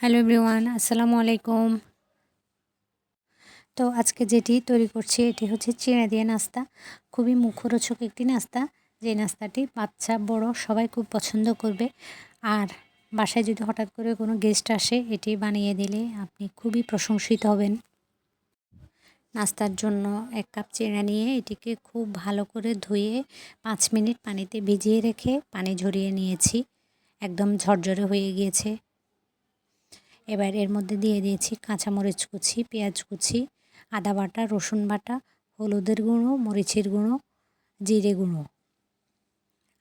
Hello everyone, আসসালামু আলাইকুম। তো আজকে যেটি তৈরি করছি, এটি হচ্ছে চিড়া দিয়ে নাস্তা। খুবই মুখরোচক একটি নাস্তা। যে নাস্তাটি বাচ্চা, বড় সবাই খুব পছন্দ করবে। আর বাসায় যদি হঠাৎ করে কোনো গেস্ট আসে, এটি বানিয়ে দিলে আপনি খুবই প্রশংসিত হবেন। নাস্তার জন্য এক কাপ চিড়া নিয়ে এটিকে খুব ভালো করে ধুয়ে পাঁচ মিনিট পানিতে ভিজিয়ে রেখে পানি ঝরিয়ে নিয়েছি। একদম ঝরঝরে হয়ে গিয়েছে। এবার এর মধ্যে দিয়ে দিয়েছি কাঁচামরিচ কুচি, পেঁয়াজ কুচি, আদা বাটা, রসুন বাটা, হলুদের গুঁড়ো, মরিচের গুঁড়ো, জিরে গুঁড়ো।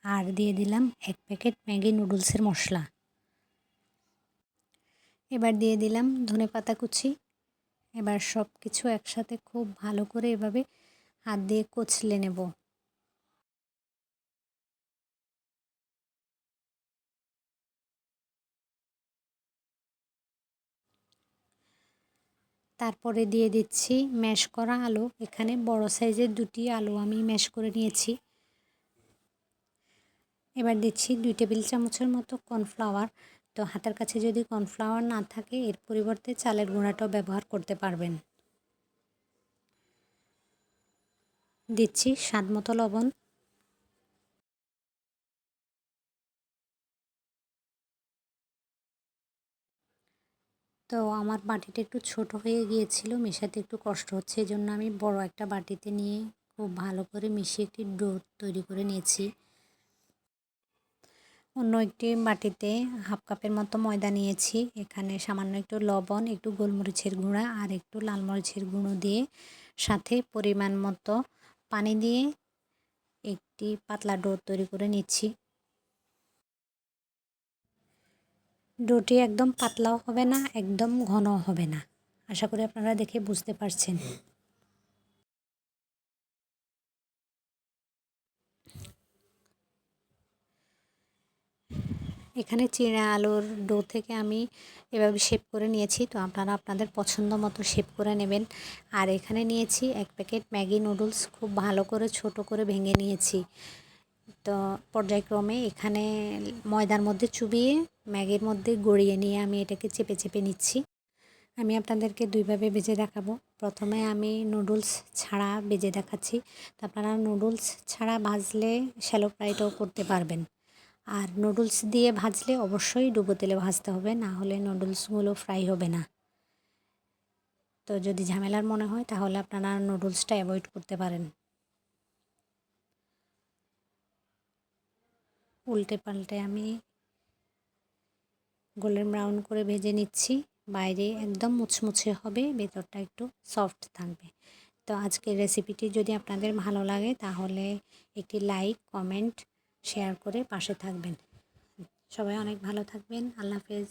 আর দিয়ে দিলাম এক প্যাকেট ম্যাগি নুডলসের মশলা। এবার দিয়ে দিলাম ধনে পাতা কুচি। এবার সব কিছু একসাথে খুব ভালো করে এভাবে হাত দিয়ে কচলে নেব। তারপরে দিয়ে দিচ্ছি ম্যাশ করা আলু। এখানে বড় সাইজের দুটি আলু আমি ম্যাশ করে নিয়েছি। এবার দিচ্ছি দুই টেবিল চামচের মতো কর্নফ্লাওয়ার। তো হাতের কাছে যদি কর্নফ্লাওয়ার না থাকে, এর পরিবর্তে চালের গুঁড়াটাও ব্যবহার করতে পারবেন। দিচ্ছি স্বাদ মতো লবণ। তো আমার বাটিটা একটু ছোট হয়ে গিয়েছিল, মেশাতে একটু কষ্ট হচ্ছে এই জন্য আমি বড় একটা বাটিতে নিয়ে খুব ভালো করে মিশিয়ে একটি ডো তৈরি করে নিয়েছি। অন্য একটি বাটিতে হাফ কাপের মতো ময়দা নিয়েছি, এখানে সামান্য একটু লবণ, একটু গোলমরিচের গুঁড়া আর একটু লাল মরিচের গুঁড়ো দিয়ে সাথে পরিমাণ মতো পানি দিয়ে একটি পাতলা ডো তৈরি করে নিচ্ছি। ডোটি একদম পাতলাও হবে না, একদম ঘনও হবে না। আশা করি আপনারা দেখে বুঝতে পারছেন। এখানে চিড়া, আলুর ডো থেকে আমি এভাবে শেপ করে নিয়েছি, তো আপনারা আপনাদের পছন্দ মতো শেপ করে নেবেন। আর এখানে নিয়েছি এক প্যাকেট ম্যাগি নুডলস, খুব ভালো করে ছোট করে ভেঙে নিয়েছি। তো পর্যায়ক্রমে এখানে ময়দার মধ্যে চুবিয়ে, ম্যাগির মধ্যে গড়িয়ে নিয়ে আমি এটাকে চেপে চেপে নিচ্ছি। আমি আপনাদেরকে দুইভাবে বেজে দেখাবো। প্রথমে আমি নুডলস ছাড়া বেজে দেখাচ্ছি। আপনারা নুডলস ছাড়া ভাজলে শ্যালো ফ্রাইটাও করতে পারবেন। আর নুডলস দিয়ে ভাজলে অবশ্যই ডুবো তেলে ভাজতে হবে, না হলে নুডলসগুলো ফ্রাই হবে না। তো যদি ঝামেলার মনে হয়, তাহলে আপনারা নুডলসটা অ্যাভয়েড করতে পারেন। উল্টে পাল্টে আমি গোল্ডেন ব্রাউন করে ভেজে নিচ্ছি। বাইরে একদম মুচমুচে হবে, ভেতরটা একটু সফট থাকবে। তো আজকের রেসিপিটি যদি আপনাদের ভালো লাগে, তাহলে একটি লাইক, কমেন্ট, শেয়ার করে পাশে থাকবেন। সবাই অনেক ভালো থাকবেন। আল্লাহ হাফেজ।